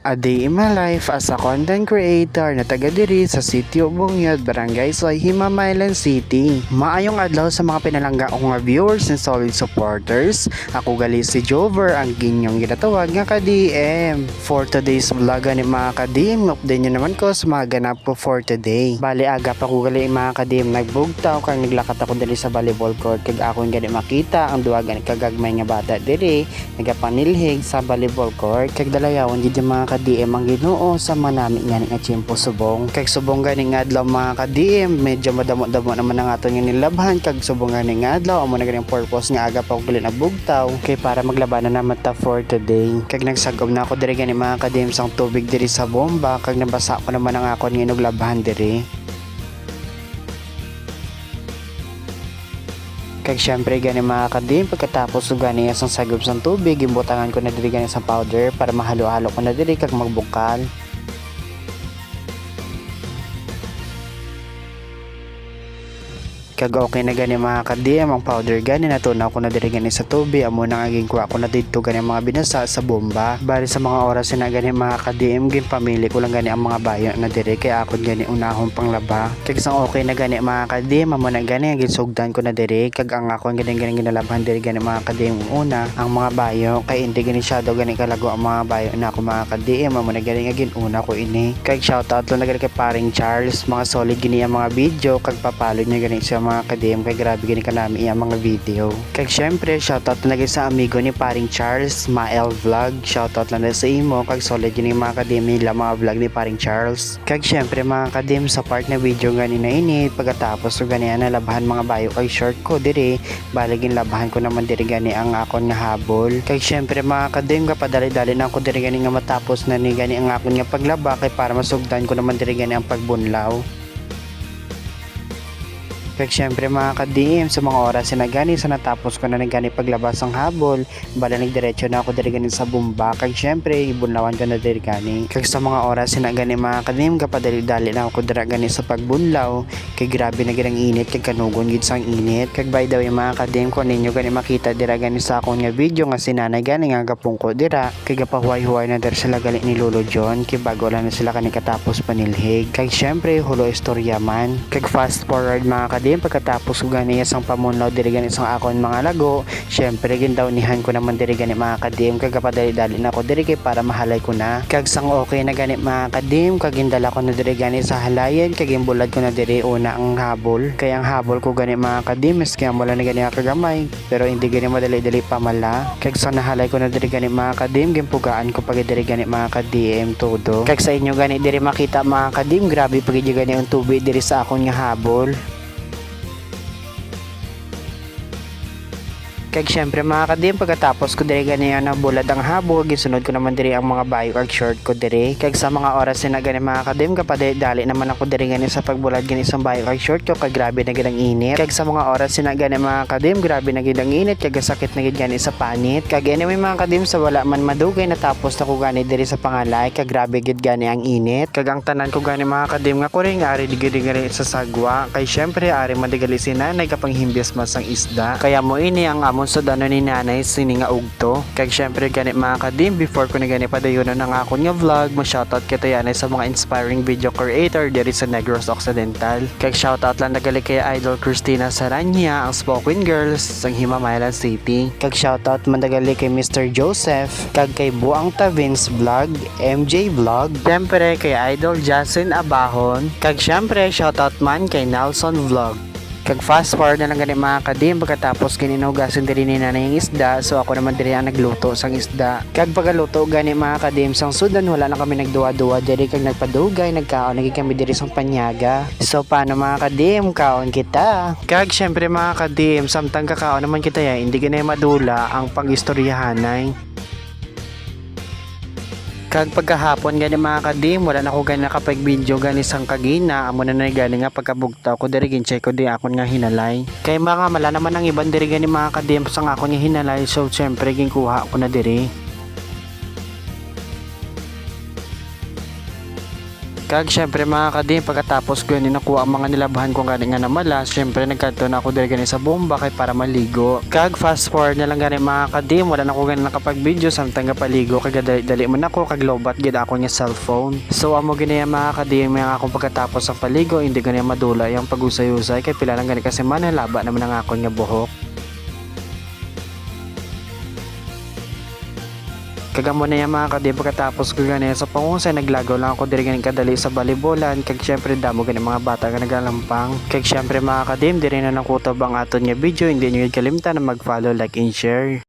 A day in my life as a content creator na taga diri sa sitio Bungyod, Barangay Soy, Himamaylan City. Maayong adlaw sa mga pinalangga ko nga viewers and solid supporters. Ako gali si Jover, ang ginyong ginatawag nga ka-DM. For today's vlog ni mga ka-DM, update nyo naman ko sa mga ganap ko for today. Bali aga pa ko gali mga ka-DM, nagbugtaw kang naglakat ako dali sa volleyball court kag ako gani makita ang duwagan kagagmay nga bata diri nagapanilhig sa volleyball court kag dalayawon gid yung mga ka-DM ang Ginoo sa manami nga nga tiyempo subong. Kag subong gani nga adlaw mga ka-DM medyo madamo-damo naman ang aton nga nilabhan. Kag subong gani nga adlaw amo na gani purpose nga aga pa ko gali nagbugtaw. Kay para maglabanan na mata for today. Kag nagsagom na ako diri gani mga ka-DM sang tubig diri sa bomba. Kag nabasa ko naman ang akon nga inuglabhan diri Kag syempre gani mga kadim pagkatapos gani asang sagop sang tubig imbutangan ko na diri gani sa powder para mahalo-halo ko na diri kag magbukal. Kag okay na gani mga kadim ang powder gani natunaw ko na diri gani sa tubig amo nang aging kuha ko na dito gani mga binasa sa bomba. Bali sa mga oras na gani mga kadim gin pamili ko lang gani ang mga bayo na diri kaya ako gani unahon panglaba. Kag isang okay na gani mga kadim amo na gani ang gisugdan ko na diri kag ang ako gani gani ginalabhan diri gani mga kadim una ang mga bayo kay hindi gani shadow gani kalago ang mga bayo na ako mga kadim amo na gani nga ginuna ko ini. Kag shoutout lang na gani kay paring Charles mga solid gini ang mga video kag papalo niya gani sa mga kadim kay grabe gani kanami ang mga video. Kag syempre shoutout na gani sa amigo ni paring Charles Mael Vlog shoutout lang na sa imo kag solid gini mga kadim nila mga vlog ni paring Charles. Kag syempre mga kadim sa part na video gani na ini pagkatapos so gani na labahan mga bayo kay short ko diri baligin labahan ko naman diri gani ang akon nga habol. Kag syempre mga kadim kapadali-dali na ako diri gani nga matapos na ni gani ang akon nga paglaba kay para masugdan ko naman diri gani ang pagbunlaw. Kag syempre mga ka-DM sa mga oras na gani sa natapos ko na nagani paglabas ng habol, bala nagdiretso na ako diri gani sa bumba. Kag syempre ibunlawan ko na diri gani. Kag sa mga oras na gani mga ka-DM kapadali-dali na ako dira gani sa pagbunlaw. Kay grabe na girang init kag kanugon gid sang init. Kag by the way mga ka-DM ko ninyo gani makita dira gani sa akong nga video nga sinanay gani nga gapungko dira. Kay gapahuay-huway na dira sila gali ni Lolo John kay bago lang na sila kani katapos panilhig. Kag syempre hulo istorya man. Kag fast forward mga ka din pagkatapos ko gani isang pamunlaw diri gani isang akon mga lago. Syempre gindawnihan ko naman diri gani mga kadim kag kapadali-dali na ako diri kay para mahalay ko na. Kag sang okay na gani mga kadim kag gindala ko na diri gani sa halayan kag imbulad ko na diri una ang habol. Kay ang habol ko gani mga kadim maski ang wala na gani kagamay pero hindi gani madali-dali pamala kag sa nahalay ko na diri gani mga kadim gimpugaan ko pag diri gani mga ka-DM todo. Kag sa inyo gani diri makita mga kadim grabe pag gani ang tubig diri sa akon nga habol Kag syempre mga kadim pagkatapos ko diri gani na bulad ang habol gisunod ko naman diri ang mga bayo kag short ko diri. Kag sa mga oras na gani mga kadim kapag dali naman ako diri gani sa pagbulad gani sa bayo kag short ko kag grabe na gid ang init. Kag sa mga oras na gani mga kadim grabe na gid ang init kag sakit na gid gani sa panit. Kag anyway mga kadim sa wala man madugay natapos na ko gani diri sa pangalay kag grabe gid gani ang init. Kag ang tanan ko gani mga kadim nga ko rin ari digid gani sa sagwa. Kay syempre ari madigali si nanay kapang himbias mas ang isda. Kaya mo ini ang amon sa dano ni nanay sini nga ugto. Kag syempre gani mga kadim before ko na gani padayonon ang akon nga vlog mo shoutout kita yanay sa mga inspiring video creator diri sa Negros Occidental. Kag shoutout lang nagali kay Idol Christina Saranya ang spoken girls sa Himamaylan City. Kag shoutout man nagali kay Mr. Joseph kag kay Buang Tavins Vlog MJ Vlog. Syempre kay Idol Jasin Abahon. Kag syempre shoutout man kay Nelson Vlog Kag fast forward na lang gani mga kadim pagkatapos kininugasan diri ni nanay ang isda so ako naman diri ang nagluto sang isda. Kag pagaluto gani mga kadim sang sudan wala na kami nagduwa-duwa diri kag nagpadugay nagkaon nagi kami diri sang panyaga. So paano mga kadim kaon kita. Kag syempre mga kadim samtang kakaon naman kita ya hindi gani madula ang pagistoryahanay. Kag pagkahapon gani mga kadim, wala na ko gani nakapag video gani sang kagina, amo na na gani nga pagkabugtaw ko diri gin check ko di akon nga hinalay. Kay mga mala naman ang iban diri gani mga kadim sang akon nga hinalay, so syempre gin kuha ko na diri. Kag syempre mga kadim, pagkatapos ko yun nakuha ang mga nilabahan ko gani nga na malas, syempre nagkanto na ako diri gani sa bomba kay para maligo. Kag fast forward na lang gani mga kadim, wala na ko gani nakapag-video samtang paligo kag dali man ako kag lobat gid ako niya cellphone. So amo gani mga kadim, mga akong pagkatapos sa paligo, hindi gani madula yung pag-usay-usay kay pila lang gani kasi man laba naman ang akon nga buhok. Kagamo na yan mga kadi pagkatapos ko ganyan sa pangusay naglagaw lang ako diri ganing kadali sa balibolan kag syempre damo ganing mga bata nga nagalampang. Kag syempre mga kadim diri na nakutob ang aton nga video. Hindi nyo kalimtan na mag-follow like and share